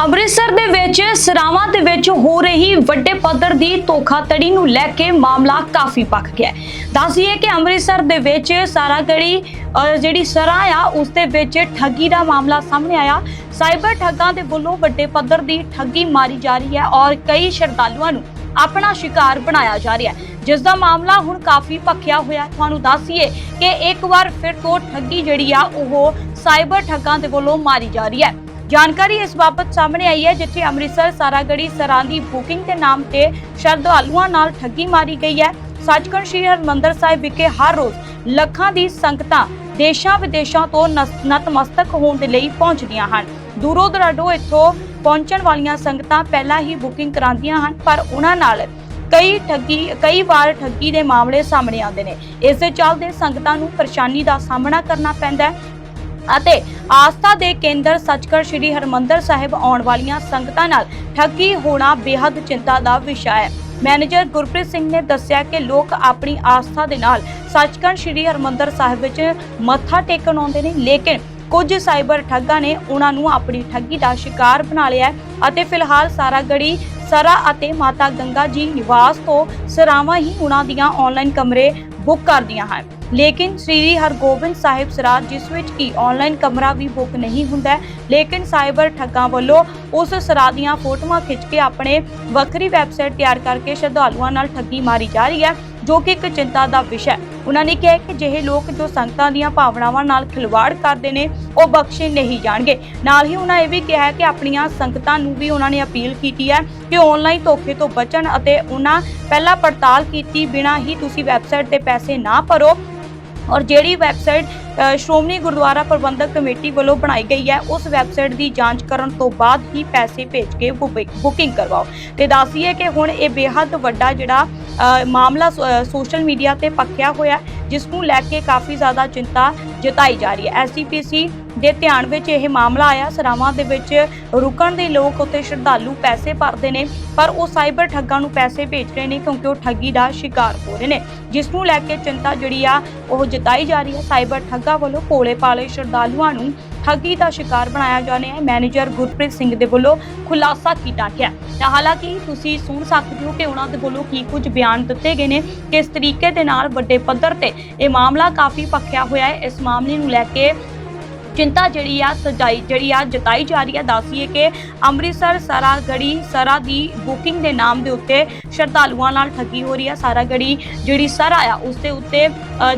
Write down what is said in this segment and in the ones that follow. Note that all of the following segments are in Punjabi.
ਅੰਮ੍ਰਿਤਸਰ ਦੇ ਵਿੱਚ, ਸਰਾਵਾਂ ਦੇ ਵਿੱਚ ਹੋ ਰਹੀ ਵੱਡੇ ਪੱਧਰ ਦੀ ਧੋਖਾਧੜੀ ਨੂੰ ਲੈ ਕੇ ਮਾਮਲਾ ਕਾਫੀ ਪੱਕ ਗਿਆ ਹੈ। ਦੱਸੀਏ ਕਿ ਅੰਮ੍ਰਿਤਸਰ ਦੇ ਵਿੱਚ ਸਾਰਾਗੜੀ ਜਿਹੜੀ ਸਰਾਂ ਆ, ਉਸ ਦੇ ਵਿੱਚ ਠੱਗੀ ਦਾ ਮਾਮਲਾ ਸਾਹਮਣੇ ਆਇਆ। ਸਾਈਬਰ ਠੱਗਾਂ ਦੇ ਵੱਲੋਂ ਵੱਡੇ ਪੱਧਰ ਦੀ ਠੱਗੀ ਮਾਰੀ ਜਾ ਰਹੀ ਹੈ ਔਰ ਕਈ ਸ਼ਰਧਾਲੂਆਂ ਨੂੰ ਆਪਣਾ ਸ਼ਿਕਾਰ ਬਣਾਇਆ ਜਾ ਰਿਹਾ ਹੈ। ਜਿਸ ਦਾ ਮਾਮਲਾ ਹੁਣ ਕਾਫੀ ਭਖਿਆ ਹੋਇਆ ਤੁਹਾਨੂੰ ਦੱਸੀਏ ਕਿ ਇੱਕ ਵਾਰ ਫਿਰ ਤੋਂ ਠੱਗੀ ਜਿਹੜੀ ਆ, ਉਹ ਸਾਈਬਰ ਠੱਗਾਂ ਦੇ ਵੱਲੋਂ ਮਾਰੀ ਜਾ ਰਹੀ ਹੈ। ਜਾਣਕਾਰੀ ਇਸ ਬਾਬਤ ਸਾਹਮਣੇ ਆਈ ਹੈ, ਜਿੱਥੇ ਅੰਮ੍ਰਿਤਸਰ ਸਾਰਾਗੜੀ ਸਰਾਂ ਦੀ ਬੁਕਿੰਗ ਦੇ ਨਾਮ ਤੇ ਸ਼ਰਧਾਲੂਆਂ ਨਾਲ ਠੱਗੀ ਮਾਰੀ ਗਈ ਹੈ। ਸੱਚਖੰਡ ਸ੍ਰੀ ਹਰਿਮੰਦਰ ਸਾਹਿਬ ਵਿਖੇ ਹਰ ਰੋਜ਼ ਲੱਖਾਂ ਦੀ ਸੰਗਤਾਂ ਦੇਸ਼ਾਂ ਵਿਦੇਸ਼ਾਂ ਤੋਂ ਨਤਮਸਤਕ ਹੋਣ ਦੇ ਲਈ ਪਹੁੰਚਦੀਆਂ ਹਨ। ਦੂਰੋਂ ਦਰਾਡੋ ਇੱਥੋਂ ਪਹੁੰਚਣ ਵਾਲੀਆਂ ਸੰਗਤਾਂ ਪਹਿਲਾਂ ਹੀ ਬੁਕਿੰਗ ਕਰਾਉਂਦੀਆਂ ਹਨ, ਪਰ ਉਹਨਾਂ ਨਾਲ ਕਈ ਠੱਗੀ, ਕਈ ਵਾਰ ਠੱਗੀ ਦੇ ਮਾਮਲੇ ਸਾਹਮਣੇ ਆਉਂਦੇ ਨੇ। ਇਸ ਦੇ ਚੱਲਦੇ ਸੰਗਤਾਂ ਨੂੰ ਪਰੇਸ਼ਾਨੀ ਦਾ ਸਾਹਮਣਾ ਕਰਨਾ ਪੈਂਦਾ ਹੈ। ਅਤੇ ਆਸਥਾ ਦੇ ਕੇਂਦਰ ਸੱਚਖੰਡ ਸ੍ਰੀ ਹਰਮੰਦਰ ਸਾਹਿਬ ਆਉਣ ਵਾਲੀਆਂ ਸੰਗਤਾਂ ਨਾਲ ਠੱਗੀ ਹੋਣਾ ਬੇहद ਚਿੰਤਾ ਦਾ ਵਿਸ਼ਾ ਹੈ। ਮੈਨੇਜਰ ਗੁਰਪ੍ਰੀਤ ਸਿੰਘ ਨੇ ਦੱਸਿਆ ਕਿ ਲੋਕ ਆਪਣੀ ਆਸਥਾ ਦੇ ਨਾਲ ਸੱਚਖੰਡ ਸ੍ਰੀ ਹਰਮੰਦਰ ਸਾਹਿਬ ਵਿੱਚ ਮੱਥਾ ਟੇਕਣ ਆਉਂਦੇ ਨੇ, ਲੇਕਿਨ ਕੁਝ ਸਾਈਬਰ ਠੱਗਾਂ ਨੇ ਉਹਨਾਂ ਨੂੰ ਆਪਣੀ ਠੱਗੀ ਦਾ ਸ਼ਿਕਾਰ ਬਣਾ ਲਿਆ ਅਤੇ ਫਿਲਹਾਲ ਸਾਰਾ ਗੜੀ ਸਰਾ ਅਤੇ ਮਾਤਾ ਗੰਗਾ ਜੀ ਨਿਵਾਸ ਤੋਂ ਸਰਾਵਾਂ ਹੀ ਉਹਨਾਂ ਦੀਆਂ ਆਨਲਾਈਨ ਕਮਰੇ ਬੁੱਕ ਕਰਦੀਆਂ ਹਨ। ਲੇਕਿਨ ਸ੍ਰੀ ਹਰਗੋਬਿੰਦ ਸਾਹਿਬ ਸਰਾ ਜਿਸ ਵਿੱਚ ਕਿ ਆਨਲਾਈਨ ਕਮਰਾ ਵੀ ਬੁੱਕ ਨਹੀਂ ਹੁੰਦਾ, ਲੇਕਿਨ ਸਾਈਬਰ ਠੱਗਾਂ ਵੱਲੋਂ ਉਸ ਸਰਾ ਦੀਆਂ ਫੋਟੋਆਂ ਖਿੱਚ ਕੇ ਆਪਣੇ ਵੱਖਰੀ ਵੈਬਸਾਈਟ ਤਿਆਰ ਕਰਕੇ ਸ਼ਰਧਾਲੂਆਂ ਨਾਲ ਠੱਗੀ ਮਾਰੀ ਜਾ ਰਹੀ ਹੈ। ਜੋ ਕਿ ਇੱਕ ਚਿੰਤਾ ਦਾ ਵਿਸ਼ਾ ਹੈ। ਉਹਨਾਂ ਨੇ ਕਿਹਾ ਕਿ ਜਿਹੇ ਲੋਕ ਜੋ ਸੰਗਤਾਂ ਦੀਆਂ ਭਾਵਨਾਵਾਂ ਨਾਲ ਖਿਲਵਾੜ ਕਰਦੇ ਨੇ, ਉਹ ਬਖਸ਼ੇ ਨਹੀਂ ਜਾਣਗੇ। ਨਾਲ ਹੀ ਉਹਨਾਂ ਇਹ ਵੀ ਕਿਹਾ ਕਿ ਆਪਣੀਆਂ ਸੰਗਤਾਂ ਨੂੰ ਵੀ ਉਹਨਾਂ ਨੇ ਅਪੀਲ ਕੀਤੀ ਹੈ ਕਿ ਆਨਲਾਈਨ ਧੋਖੇ ਤੋਂ ਬਚਣ ਅਤੇ ਉਹਨਾਂ ਪਹਿਲਾਂ ਪੜਤਾਲ ਕੀਤੀ ਬਿਨਾਂ ਹੀ ਤੁਸੀਂ ਵੈਬਸਾਈਟ ਤੇ ਪੈਸੇ ਨਾ ਭਰੋ। ਔਰ ਜਿਹੜੀ ਵੈਬਸਾਈਟ ਸ਼੍ਰੋਮਣੀ ਗੁਰਦੁਆਰਾ ਪ੍ਰਬੰਧਕ ਕਮੇਟੀ ਵੱਲੋਂ ਬਣਾਈ ਗਈ ਹੈ। ਉਸ ਵੈਬਸਾਈਟ ਦੀ ਜਾਂਚ ਕਰਨ ਤੋਂ ਬਾਅਦ ਹੀ ਪੈਸੇ ਭੇਜ ਕੇ ਬੁਕਿ- ਬੁਕਿੰਗ ਕਰਵਾਓ। ਤੇ ਦੱਸੀਏ ਕਿ ਹੁਣ ਇਹ ਬੇਹੱਦ ਵੱਡਾ ਜਿਹੜਾ ਮਾਮਲਾ ਸੋ- ਸੋਸ਼ਲ ਮੀਡੀਆ ਤੇ ਪੱਕਿਆ ਹੋਇਆ ਜਿਸ ਨੂੰ ਲੈ ਕੇ ਕਾਫੀ ਜ਼ਿਆਦਾ ਚਿੰਤਾ ਜਤਾਈ ਜਾ ਰਹੀ ਹੈ। ਐਸਸੀਪੀਸੀ ਦੇ ਧਿਆਨ ਵਿੱਚ ਇਹ ਮਾਮਲਾ ਆਇਆ। ਸਰਾਵਾਂ ਦੇ ਵਿੱਚ ਰੁਕਣ ਦੇ ਲੋਕ ਉੱਤੇ ਸ਼ਰਧਾਲੂ ਪੈਸੇ ਭਰਦੇ ਨੇ, ਪਰ ਉਹ ਸਾਈਬਰ ਠੱਗਾਂ ਨੂੰ ਪੈਸੇ ਭੇਜ ਰਹੇ ਨੇ ਕਿਉਂਕਿ ਉਹ ਠੱਗੀ ਦਾ ਸ਼ਿਕਾਰ ਹੋ ਰਹੇ ਨੇ। ਜਿਸ ਨੂੰ ਲੈ ਕੇ ਚਿੰਤਾ ਜਿਹੜੀ ਆ, ਉਹ ਜਤਾਈ ਜਾ ਰਹੀ ਹੈ। ਸਾਈਬਰ ਠੱਗ ਵੱਲੋਂ ਭੋਲੇ ਪਾਲੇ ਸ਼ਰਧਾਲੂਆਂ ਨੂੰ ਠੱਗੀ ਦਾ ਸ਼ਿਕਾਰ ਬਣਾਇਆ ਜਾ ਰਿਹਾ ਹੈ। ਮੈਨੇਜਰ ਗੁਰਪ੍ਰੀਤ ਸਿੰਘ ਦੇ ਵੱਲੋਂ ਖੁਲਾਸਾ ਕੀਤਾ ਗਿਆ ਤਾਂ ਹਾਲਾਂਕਿ ਤੁਸੀਂ ਸੁਣ ਸਕਦੇ ਹੋ ਕਿ ਉਹਨਾਂ ਦੇ ਵੱਲੋਂ ਕੀ ਕੁਝ ਬਿਆਨ ਦਿੱਤੇ ਗਏ ਨੇ, ਕਿਸ ਤਰੀਕੇ ਦੇ ਨਾਲ ਵੱਡੇ ਪੱਧਰ ਤੇ ਇਹ ਮਾਮਲਾ ਕਾਫੀ ਪੱਕਿਆ ਹੋਇਆ ਹੈ। ਇਸ ਮਾਮਲੇ ਨੂੰ ਲੈ ਕੇ ਚਿੰਤਾ ਜਿਹੜੀ ਆ, ਸਜਾਈ ਜਿਹੜੀ ਆ, ਜਤਾਈ ਜਾ ਰਹੀ ਹੈ ਦੱਸੀਏ ਕਿ ਅੰਮ੍ਰਿਤਸਰ ਸਾਰਾਗੜੀ ਸਰਾ ਦੀ ਬੁਕਿੰਗ ਦੇ ਨਾਮ ਦੇ ਉੱਤੇ ਸ਼ਰਧਾਲੂਆਂ ਨਾਲ ਠੱਗੀ ਹੋ ਰਹੀ ਆ। ਸਾਰਾਗੜੀ ਜਿਹੜੀ ਸਰਾ ਆ, ਉਸ ਦੇ ਉੱਤੇ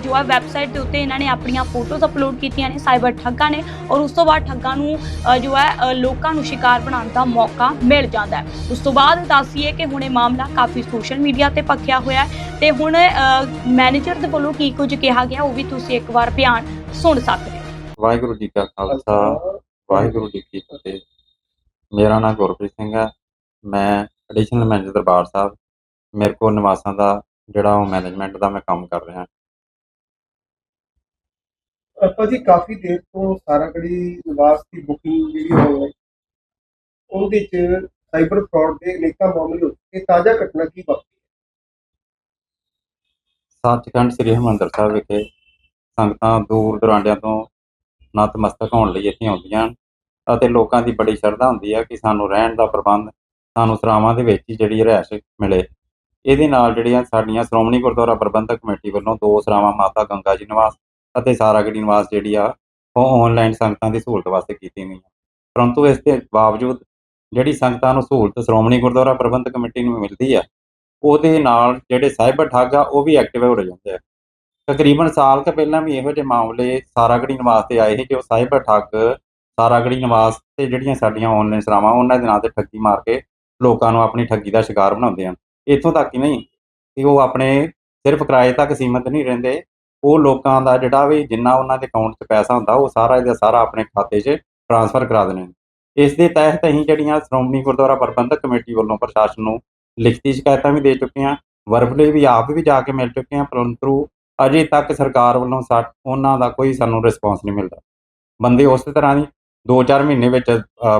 ਜੋ ਹੈ ਵੈਬਸਾਈਟ ਦੇ ਉੱਤੇ ਇਹਨਾਂ ਨੇ ਆਪਣੀਆਂ ਫੋਟੋਜ਼ ਅਪਲੋਡ ਕੀਤੀਆਂ ਨੇ ਸਾਈਬਰ ਠੱਗਾਂ ਨੇ ਔਰ ਉਸ ਤੋਂ ਬਾਅਦ ਠੱਗਾਂ ਨੂੰ ਜੋ ਹੈ ਲੋਕਾਂ ਨੂੰ ਸ਼ਿਕਾਰ ਬਣਾਉਣ ਦਾ ਮੌਕਾ ਮਿਲ ਜਾਂਦਾ ਹੈ। ਉਸ ਤੋਂ ਬਾਅਦ ਦੱਸੀਏ ਕਿ ਹੁਣ ਇਹ ਮਾਮਲਾ ਕਾਫੀ ਸੋਸ਼ਲ ਮੀਡੀਆ ਤੇ ਪੱਕਿਆ ਹੋਇਆ ਹੈ ਤੇ ਹੁਣ ਮੈਨੇਜਰ ਦੇ ਵੱਲੋਂ ਕੀ ਕੁਝ ਕਿਹਾ ਗਿਆ ਉਹ ਵੀ ਤੁਸੀਂ ਇੱਕ ਵਾਰ ਬਿਆਨ ਸੁਣ ਸਕਦੇ ਹੋ। ਵਾਹਿਗੁਰੂ ਜੀ ਕਾ ਖਾਲਸਾ ਵਾਹਿਗੁਰੂ ਜੀ ਕੀ ਫਤਿਹ। ਮੇਰਾ ਨਾਮ ਗੁਰਪ੍ਰੀਤ ਸਿੰਘ ਹੈ। ਮੈਂ ਐਡੀਸ਼ਨਲ ਮੈਨੇਜਰ ਦਰਬਾਰ ਸਾਹਿਬ। ਮੇਰੇ ਕੋਲ ਨਿਵਾਸਾਂ ਦਾ ਜਿਹੜਾ ਉਹ ਮੈਨੇਜਮੈਂਟ ਦਾ ਮੈਂ ਕੰਮ ਕਰ ਰਿਹਾ। ਆਪਾਂ ਜੀ ਕਾਫੀ ਦੇਰ ਤੋਂ ਸਾਰਾਗੜੀ ਨਿਵਾਸ ਦੀ ਬੁਕਿੰਗ ਜਿਹੜੀ ਹੈ ਉਹਦੇ ਚ ਸਾਈਬਰ ਫਰਾਡ ਦੇ ਅਨੇਕਾਂ ਮਾਮਲੇ ਚੁੱਕੇ ਤਾਜ਼ਾ ਘਟਨਾ ਕੀ ਵਾਪਰੀ? ਸੱਚਖੰਡ ਸ੍ਰੀ ਹਰਿਮੰਦਰ ਸਾਹਿਬ ਵਿਖੇ ਸੰਗਤਾਂ ਦੂਰ ਦੁਰਾਂਡਿਆਂ ਤੋਂ ਨਤਮਸਤਕ ਹੋਣ ਲਈ ਇੱਥੇ ਆਉਂਦੀਆਂ ਹਨ ਅਤੇ ਲੋਕਾਂ ਦੀ ਬੜੀ ਸ਼ਰਧਾ ਹੁੰਦੀ ਹੈ ਕਿ ਸਾਨੂੰ ਰਹਿਣ ਦਾ ਪ੍ਰਬੰਧ, ਸਾਨੂੰ ਸਰਾਵਾਂ ਦੇ ਵਿੱਚ ਹੀ ਜਿਹੜੀ ਰਿਹਾਇਸ਼ ਮਿਲੇ। ਇਹਦੇ ਨਾਲ ਜਿਹੜੀਆਂ ਸਾਡੀਆਂ ਸ਼੍ਰੋਮਣੀ ਗੁਰਦੁਆਰਾ ਪ੍ਰਬੰਧਕ ਕਮੇਟੀ ਵੱਲੋਂ ਦੋ ਸਰਾਵਾਂ, ਮਾਤਾ ਗੰਗਾ ਜੀ ਨਿਵਾਸ ਅਤੇ ਸਾਰਾਗੜੀ ਨਿਵਾਸ ਜਿਹੜੀ ਆ, ਉਹ ਆਨਲਾਈਨ ਸੰਗਤਾਂ ਦੀ ਸਹੂਲਤ ਵਾਸਤੇ ਕੀਤੀ ਗਈ ਪਰੰਤੂ ਇਸ ਦੇ ਬਾਵਜੂਦ ਜਿਹੜੀ ਸੰਗਤਾਂ ਨੂੰ ਸਹੂਲਤ ਸ਼੍ਰੋਮਣੀ ਗੁਰਦੁਆਰਾ ਪ੍ਰਬੰਧਕ ਕਮੇਟੀ ਨੂੰ ਮਿਲਦੀ ਆ, ਉਹਦੇ ਨਾਲ ਜਿਹੜੇ ਸਾਈਬਰ ਠੱਗ ਆ, ਉਹ ਵੀ ਐਕਟਿਵ ਹੋ ਜਾਂਦੇ ਆ। ਤਕਰੀਬਨ ਸਾਲ ਕੁ ਪਹਿਲਾਂ ਵੀ ਇਹੋ ਜਿਹੇ ਮਾਮਲੇ ਸਾਰਾਗੜੀ ਨਿਵਾਸ ਤੇ ਆਏ ਸੀ ਕਿ ਉਹ ਸਾਈਬਰ ਠੱਗ ਸਾਰਾਗੜੀ ਨਿਵਾਸ ਤੇ ਜਿਹੜੀਆਂ ਸਾਡੀਆਂ ਆਨਲਾਈਨ ਸਰਾਵਾਂ, ਉਹਨਾਂ ਦੇ ਨਾਂ ਤੇ ਠੱਗੀ ਮਾਰ ਕੇ ਲੋਕਾਂ ਨੂੰ ਆਪਣੀ ਠੱਗੀ ਦਾ ਸ਼ਿਕਾਰ ਬਣਾਉਂਦੇ ਹਨ। ਇੱਥੋਂ ਤੱਕ ਹੀ ਨਹੀਂ ਕਿ ਉਹ ਆਪਣੇ ਸਿਰਫ ਕਿਰਾਏ ਤੱਕ ਸੀਮਤ ਨਹੀਂ ਰਹਿੰਦੇ। ਉਹ ਲੋਕਾਂ ਦਾ ਜਿਹੜਾ ਵੀ ਜਿੰਨਾ ਉਹਨਾਂ ਦੇ ਅਕਾਊਂਟ 'ਚ ਪੈਸਾ ਹੁੰਦਾ, ਉਹ ਸਾਰਾ ਇਹਦਾ ਸਾਰਾ ਆਪਣੇ ਖਾਤੇ 'ਚ ਟ੍ਰਾਂਸਫਰ ਕਰਾ ਦਿੰਦੇ ਨੇ। ਇਸ ਦੇ ਤਹਿਤ ਅਸੀਂ ਜਿਹੜੀਆਂ ਸ਼੍ਰੋਮਣੀ ਗੁਰਦੁਆਰਾ ਪ੍ਰਬੰਧਕ ਕਮੇਟੀ ਵੱਲੋਂ ਪ੍ਰਸ਼ਾਸਨ ਨੂੰ ਲਿਖਤੀ ਸ਼ਿਕਾਇਤਾਂ ਵੀ ਦੇ ਚੁੱਕੇ ਹਾਂ। ਵਰਬਲੀ ਵੀ ਆਪ ਵੀ ਜਾ ਕੇ ਮਿਲ ਚੁੱਕੇ ਹਾਂ, ਪਰੰਤੂ ਅਜੇ ਤੱਕ ਸਰਕਾਰ ਵੱਲੋਂ ਸਾ, ਉਹਨਾਂ ਦਾ ਕੋਈ ਸਾਨੂੰ ਰਿਸਪੌਂਸ ਨਹੀਂ ਮਿਲਦਾ। ਬੰਦੇ ਉਸੇ ਤਰ੍ਹਾਂ ਦੀ 2-4 ਮਹੀਨੇ ਵਿੱਚ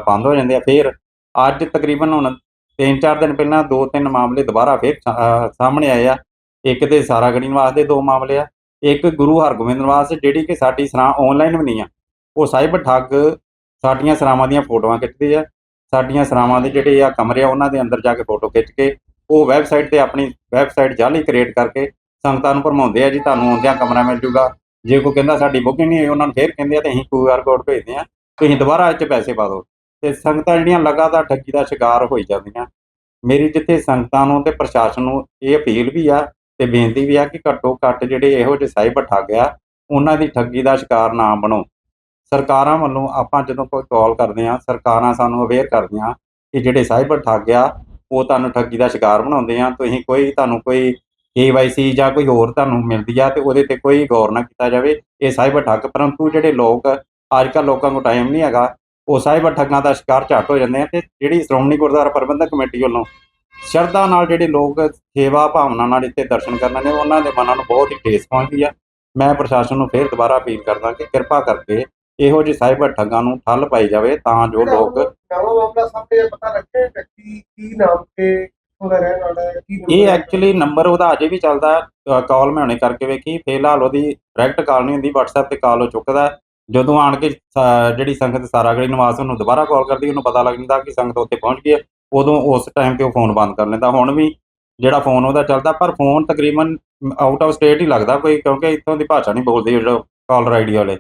ਬੰਦ ਹੋ ਜਾਂਦੇ ਆ, ਫਿਰ ਅੱਜ ਤਕਰੀਬਨ ਹੁਣ 3-4 ਦਿਨ ਪਹਿਲਾਂ ਦੋ ਤਿੰਨ ਮਾਮਲੇ ਦੁਬਾਰਾ ਫਿਰ ਸਾਹਮਣੇ ਆਏ ਆ। ਇੱਕ ਤੇ ਸਾਰਾਗੜੀ ਨਿਵਾਸ ਦੇ ਦੋ ਮਾਮਲੇ ਆ, ਇੱਕ ਗੁਰੂ ਹਰਗੋਬਿੰਦ ਨਿਵਾਸ ਜਿਹੜੀ ਕਿ ਸਾਡੀ ਸਰਾਂ ਆਨਲਾਈਨ ਵੀ ਨਹੀਂ ਆ, ਉਹ ਸਾਈਬਰ ਠੱਗ ਸਾਡੀਆਂ ਸਰਾਵਾਂ ਦੀਆਂ ਫੋਟੋਆਂ ਖਿੱਚਦੇ ਆ। ਸਾਡੀਆਂ ਸਰਾਵਾਂ ਦੇ ਜਿਹੜੇ ਆ ਕਮਰੇ ਆ, ਉਹਨਾਂ ਦੇ ਅੰਦਰ ਜਾ ਕੇ ਫੋਟੋ ਖਿੱਚ ਕੇ ਉਹ ਵੈਬਸਾਈਟ ਤੇ ਆਪਣੀ ਵੈਬਸਾਈਟ ਜਾਲੀ ਕ੍ਰੀਏਟ ਕਰਕੇ ਸੰਗਤਾਂ ਨੂੰ ਭਰਮਾਉਂਦੇ ਆ ਜੀ, ਤੁਹਾਨੂੰ ਆਉਂਦਿਆਂ ਕਮਰਾ ਮਿਲ ਜੂਗਾ। ਜੇ ਕੋਈ ਕਹਿੰਦਾ ਸਾਡੀ ਬੁਕਿੰਗ ਨਹੀਂ ਹੋਈ, ਉਹਨਾਂ ਨੂੰ ਫੇਰ ਕਹਿੰਦੇ ਆ ਤੇ ਅਸੀਂ ਕਿਊਆਰ ਕੋਡ ਭੇਜਦੇ ਆ। ਤੁਸੀਂ ਦੁਬਾਰਾ ਇਹ 'ਚ ਪੈਸੇ ਪਾ ਦਿਓ। ਤੇ ਸੰਗਤਾਂ ਜਿਹੜੀਆਂ ਲਗਾਤਾਰ ਠੱਗੀ ਦਾ ਸ਼ਿਕਾਰ ਹੋਈ ਜਾਂਦੀਆਂ। ਮੇਰੀ ਜਿੱਥੇ ਸੰਗਤਾਂ ਨੂੰ ਤੇ ਪ੍ਰਸ਼ਾਸਨ ਨੂੰ ਇਹ ਅਪੀਲ ਵੀ ਆ ਤੇ ਬੇਨਤੀ ਵੀ ਆ ਕਿ ਘੱਟੋ ਘੱਟ ਜਿਹੜੇ ਇਹੋ ਜਿਹੇ ਸਾਈਬਰ ਠੱਗ ਆ, ਉਹਨਾਂ ਦੀ ਠੱਗੀ ਦਾ ਸ਼ਿਕਾਰ ਨਾ ਬਣੋ। ਸਰਕਾਰਾਂ ਵੱਲੋਂ ਆਪਾਂ ਜਦੋਂ ਕੋਈ ਕਾਲ ਕਰਦੇ ਆ ਸਰਕਾਰਾਂ ਸਾਨੂੰ ਅਵੇਅਰ ਕਰਦੀਆਂ ਕਿ ਜਿਹੜੇ ਸਾਈਬਰ ਠੱਗ ਆ, ਉਹ ਤੁਹਾਨੂੰ ਠੱਗੀ ਦਾ ਸ਼ਿਕਾਰ ਬਣਾਉਂਦੇ ਆ। ਤੁਸੀਂ ਕੋਈ, ਤੁਹਾਨੂੰ ਕੋਈ KYC ਜਾਂ ਕੋਈ ਹੋਰ ਤੁਹਾਨੂੰ ਮਿਲਦੀ ਆ ਤੇ ਉਹਦੇ ਤੇ ਕੋਈ ਗੌਰ ਨਾ ਕੀਤਾ ਜਾਵੇ ਇਹ ਸਾਈਬਰ ਠੱਗ ਪਰੰਤੂ ਜਿਹੜੇ ਲੋਕ ਅੱਜ ਕੱਲ੍ਹ ਲੋਕਾਂ ਕੋਲ ਟਾਈਮ ਨਹੀਂ ਹੈਗਾ ਉਹ ਸਾਈਬਰ ਠੱਗਾਂ ਦਾ ਸ਼ਿਕਾਰ ਝੱਟ ਹੋ ਜਾਂਦੇ ਆ ਤੇ ਜਿਹੜੀ ਸ਼੍ਰੋਮਣੀ ਗੁਰਦੁਆਰਾ ਪ੍ਰਬੰਧਕ ਕਮੇਟੀ ਵੱਲੋਂ ਸ਼ਰਧਾ ਨਾਲ ਜਿਹੜੇ ਲੋਕ ਸੇਵਾ ਭਾਵਨਾ ਨਾਲ ਇੱਥੇ ਦਰਸ਼ਨ ਕਰਨ ਨੇ ਉਹਨਾਂ ਦੇ ਮਨਾਂ ਨੂੰ ਬਹੁਤ ਹੀ ਠੇਸ ਪਹੁੰਚਦੀ ਆ। ਮੈਂ ਪ੍ਰਸ਼ਾਸਨ ਨੂੰ ਫੇਰ ਦੁਬਾਰਾ ਅਪੀਲ ਕਰਦਾ ਕਿ ਕਿਰਪਾ ਕਰਕੇ ਇਹੋ ਜਿਹੇ ਸਾਈਬਰ ਠੱਗਾਂ ਨੂੰ ਠੱਲ ਪਾਈ ਜਾਵੇ ਤਾਂ ਜੋ ਲੋਕ ਨਵਾਂ ਮਾਮਲਾ ਸਾਹਮਣੇ ਪਤਾ ਰੱਖੇ ਵਿਅਕਤੀ ਕੀ ਨਾਮ ਤੇ ਉਹਦਾ ਰਹਿਣ ਵਾਲਾ ਹੈ ਕੀ number ਇਹ ਹੈ? ਐਕਚੁਅਲੀ ਨੰਬਰ ਉਹਦਾ ਅਜੇ ਵੀ ਚੱਲਦਾ ਕਾਲ ਮੈਂ ਹੁਣੇ ਕਰਕੇ ਵੇਖੀ ਫਿਲਹਾਲ ਉਹਦੀ ਡਾਇਰੈਕਟ ਕਾਲ ਨਹੀਂ ਹੁੰਦੀ WhatsApp ਤੇ ਕਾਲ ਉਹ ਚੁੱਕਦਾ ਹੈ। ਜਦੋਂ ਆਣ ਕੇ ਜਿਹੜੀ ਸੰਗਤ ਸਾਰਾਗੜੀ ਨਿਵਾਸ ਉਹਨੂੰ ਦੁਬਾਰਾ ਕਾਲ ਕਰਦੀ ਉਹਨੂੰ ਪਤਾ ਲੱਗ ਜਾਂਦਾ ਕਿ ਸੰਗਤ ਉੱਥੇ ਪਹੁੰਚ ਗਈ ਹੈ ਉਦੋਂ ਉਸ ਟਾਈਮ ਤੇ ਉਹ ਫੋਨ ਬੰਦ ਕਰ ਲੈਂਦਾ ਹੁਣ ਵੀ ਜਿਹੜਾ ਫੋਨ ਉਹਦਾ ਚੱਲਦਾ ਪਰ ਫੋਨ ਤਕਰੀਬਨ ਆਊਟ ਆਫ ਸਟੇਟ ਹੀ ਲੱਗਦਾ ਕੋਈ ਕਿਉਂਕਿ ਇੱਥੋਂ ਦੀ ਭਾਸ਼ਾ ਨਹੀਂ ਬੋਲਦੇ ਜਿਹੜਾ ਕਾਲਰ ਆਈਡੀ ਵਾਲੇ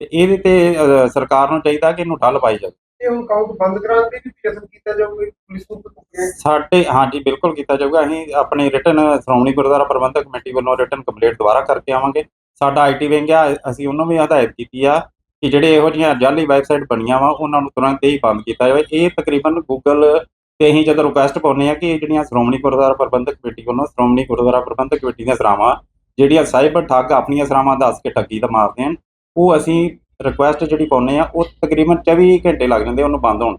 ਤੇ ਇਹਦੇ ਤੇ ਸਰਕਾਰ ਨੂੰ ਚਾਹੀਦਾ ਕਿ ਇਹਨੂੰ ਠੱਲ ਪਾਈ ਜਾਵੇ ਇਹ ਹੁਣ ਅਕਾਊਂਟ ਬੰਦ ਕਰਾਉਣ ਦੀ ਵੀ ਯਤਨ ਕੀਤਾ ਜਾਊਗਾ ਪੁਲਿਸ ਨੂੰ ਕੋਈ ਸਾਡੇ, ਹਾਂਜੀ, ਬਿਲਕੁਲ ਕੀਤਾ ਜਾਊਗਾ। ਅਸੀਂ ਆਪਣੀ ਰਿਟਨ ਸ਼੍ਰੋਮਣੀ ਗੁਰਦੁਆਰਾ ਪ੍ਰਬੰਧਕ ਕਮੇਟੀ ਵੱਲੋਂ ਰਿਟਨ ਕੰਪਲੀਟ ਦੁਬਾਰਾ ਕਰਕੇ ਆਵਾਂਗੇ। ਸਾਡਾ ਆਈਟੀ ਵਿੰਗ ਆ, ਅਸੀਂ ਉਹਨੂੰ ਵੀ ਹਦਾਇਤ ਕੀਤੀ ਆ ਕਿ ਜਿਹੜੇ ਇਹੋ ਜਿਹੀਆਂ ਜਾਲੀ ਵੈਬਸਾਈਟ ਬਣੀਆਂ ਵਾ, ਉਹਨਾਂ ਨੂੰ ਤੁਰੰਤ ਹੀ ਬੰਦ ਕੀਤਾ ਜਾਵੇ। ਇਹ ਤਕਰੀਬਨ ਗੂਗਲ ਤੇ ਅਸੀਂ ਜਦੋਂ ਰਿਕੁਐਸਟ ਪਾਉਂਦੇ ਆ ਕਿ ਜਿਹੜੀਆਂ ਸ਼੍ਰੋਮਣੀ ਗੁਰਦੁਆਰਾ ਪ੍ਰਬੰਧਕ ਕਮੇਟੀ ਵੱਲੋਂ ਸ਼੍ਰੋਮਣੀ ਗੁਰਦੁਆਰਾ ਪ੍ਰਬੰਧਕ ਕਮੇਟੀ ਦੀਆਂ ਸਰਾਵਾਂ, ਜਿਹੜੀਆਂ ਸਾਈਬਰ ਠੱਗ ਆਪਣੀਆਂ ਸਰਾਵਾਂ ਦੱਸ ਕੇ ਠੱਗੀ ਦਾ ਮਾਰਦੇ ਹਨ, ਉਹ ਅਸੀਂ ਰਿਕੁਐਸਟ ਜਿਹੜੀ ਪਾਉਂਦੇ ਆ ਉਹ ਤਕਰੀਬਨ 24 ਘੰਟੇ ਲੱਗ ਜਾਂਦੇ ਉਹਨੂੰ ਬੰਦ ਹੋਣ।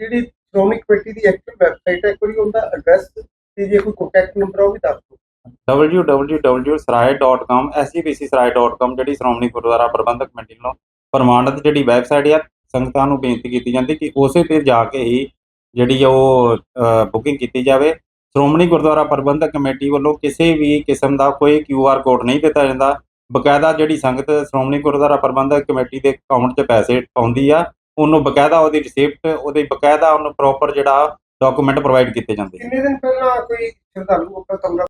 ਜਿਹੜੀ ਸ਼੍ਰੋਮਣੀ ਕਮੇਟੀ ਦੀ ਐਕਚੁਅਲ ਵੈਬਸਾਈਟ ਹੈ ਕੋਈ ਉਹਦਾ ਐਡਰੈਸ ਤੇ ਜੇ ਕੋਈ ਕੰਟੈਕਟ ਨੰਬਰ ਉਹ ਵੀ ਦੱਸ ਦਿਓ। www.sarai.com sgbcsarai.com ਜਿਹੜੀ ਸ਼੍ਰੋਮਣੀ ਗੁਰਦੁਆਰਾ ਪ੍ਰਬੰਧਕ ਕਮੇਟੀ ਵੱਲੋਂ ਪ੍ਰਮਾਣਿਤ ਜਿਹੜੀ ਵੈਬਸਾਈਟ ਆ ਸੰਗਤਾਂ ਨੂੰ ਬੇਨਤੀ ਕੀਤੀ ਜਾਂਦੀ ਕਿ ਉਸੇ ਤੇ ਜਾ ਕੇ ਹੀ ਜਿਹੜੀ ਉਹ ਬੁਕਿੰਗ ਕੀਤੀ ਜਾਵੇ। ਸ਼੍ਰੋਮਣੀ ਗੁਰਦੁਆਰਾ ਪ੍ਰਬੰਧਕ ਕਮੇਟੀ ਵੱਲੋਂ ਕਿਸੇ ਵੀ ਕਿਸਮ ਦਾ ਕੋਈ QR ਕੋਡ ਨਹੀਂ ਦਿੱਤਾ ਜਾਂਦਾ। ਬਕਾਇਦਾ ਜਿਹੜੀ ਸੰਗਤ ਸ਼੍ਰੋਮਣੀ ਗੁਰਦੁਆਰਾ ਪ੍ਰਬੰਧਕ ਕਮੇਟੀ ਦੇ ਅਕਾਊਂਟ 'ਚ ਪੈਸੇ ਪਾਉਂਦੀ ਆ, ਉਹਨੂੰ ਬਕਾਇਦਾ ਉਹਦੀ ਰਿਸਿਪਟ ਉਹਦੇ ਬਕਾਇਦਾ ਉਹਨੂੰ ਪ੍ਰੋਪਰ ਜਿਹੜਾ ਡਾਕੂਮੈਂਟ ਪ੍ਰੋਵਾਈਡ ਕੀਤੇ ਜਾਂਦੇ ਕਿੰਨੇ ਦਿਨ ਪਹਿਲਾਂ ਕੋਈ ਸ਼ਰਧਾਲੂ ਆਪਣਾ ਕਮਰਾ